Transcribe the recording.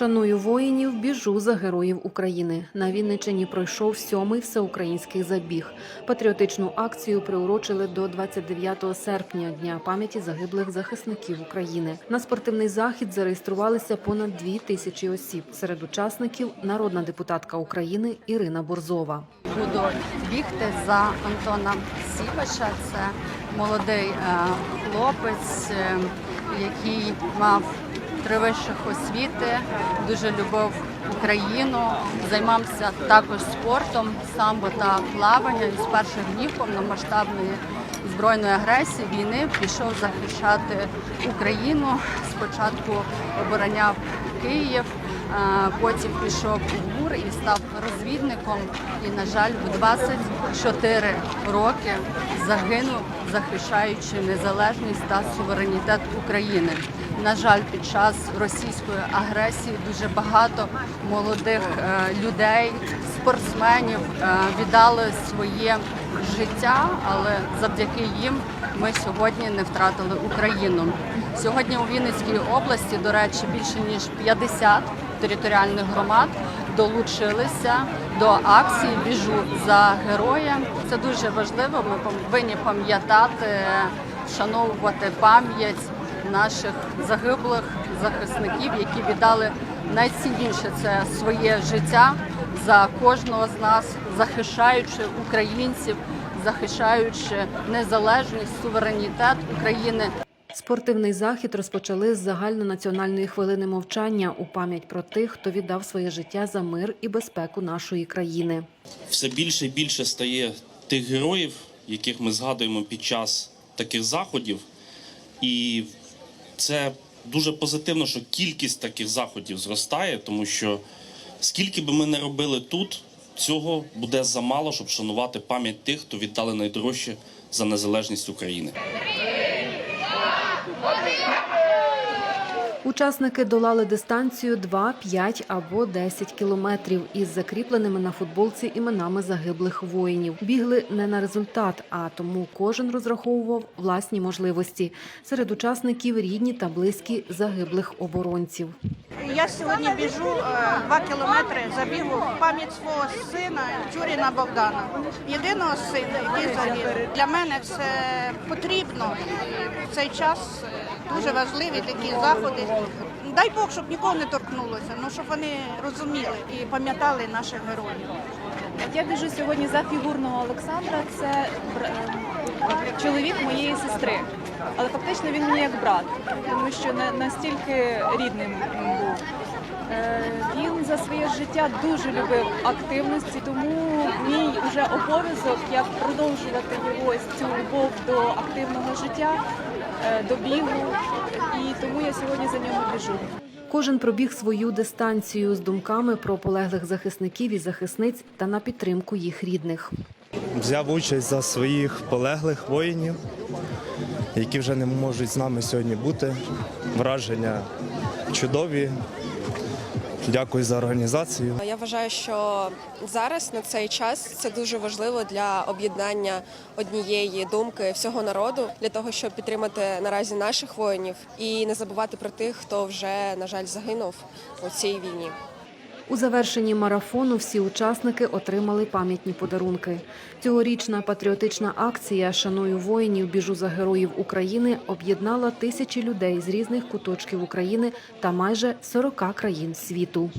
Шаную воїнів, біжу за героїв України. На Вінниччині пройшов сьомий всеукраїнський забіг. Патріотичну акцію приурочили до 29 серпня, дня пам'яті загиблих захисників України. На спортивний захід зареєструвалися понад дві тисячі осіб. Серед учасників народна депутатка України Ірина Борзова. буду бігти за Антона Сівача. Це молодий е, хлопець, е, який мав три вищих освіти, дуже любив Україну, займався також спортом, самбо та плавання. І з перших днів повномасштабної збройної агресії війни пішов захищати Україну. Спочатку обороняв Київ. Потім пішов у ГУР і став розвідником. І, на жаль, в 24 роки загинув, захищаючи незалежність та суверенітет України. На жаль, під час російської агресії дуже багато молодих е, людей, спортсменів е, віддали своє життя, але завдяки їм ми сьогодні не втратили Україну. Сьогодні у Вінницькій області, до речі, більше ніж 50 територіальних громад долучилися до акції Біжу за героя. Це дуже важливо. Ми повинні пам'ятати, вшановувати пам'ять наших загиблих захисників, які віддали найцінніше це своє життя за кожного з нас, захищаючи українців, захищаючи незалежність, суверенітет України. Спортивний захід розпочали з загальнонаціональної хвилини мовчання у пам'ять про тих, хто віддав своє життя за мир і безпеку нашої країни. все більше і більше стає тих героїв, яких ми згадуємо під час таких заходів. І це дуже позитивно, що кількість таких заходів зростає, тому що скільки би ми не робили тут, цього буде замало, щоб шанувати пам'ять тих, хто віддали найдорожче за незалежність України. Учасники долали дистанцію 2, 5 або 10 кілометрів із закріпленими на футболці іменами загиблих воїнів. Бігли не на результат, а тому кожен розраховував власні можливості. Серед учасників рідні та близькі загиблих оборонців. Я сьогодні біжу е, два кілометри забігу в пам'ять свого сина Тюріна Богдана, єдиного сина, який загинув. Для мене це потрібно. В цей час е, дуже важливі такі заходи. Дай Бог, щоб нікого не торкнулося, ну щоб вони розуміли і пам'ятали наших героїв. Я біжу сьогодні за фігурного Олександра. Це бр- е, чоловік моєї сестри. Але фактично він мені як брат, тому що настільки рідним він був. Е, Він за своє життя дуже любив активності, тому мій вже обов'язок як продовжувати його цю любов до активного життя, е, до бігу. І тому я сьогодні за нього біжу. Кожен пробіг свою дистанцію з думками про полеглих захисників і захисниць та на підтримку їх рідних. Взяв участь за своїх полеглих воїнів, які вже не можуть з нами сьогодні бути. Враження чудові. Дякую за організацію. Я вважаю, що зараз на цей час це дуже важливо для об'єднання однієї думки всього народу для того, щоб підтримати наразі наших воїнів і не забувати про тих, хто вже на жаль загинув у цій війні. У завершенні марафону всі учасники отримали пам'ятні подарунки. Цьогорічна патріотична акція Шаную воїнів, біжу за героїв України об'єднала тисячі людей з різних куточків України та майже 40 країн світу.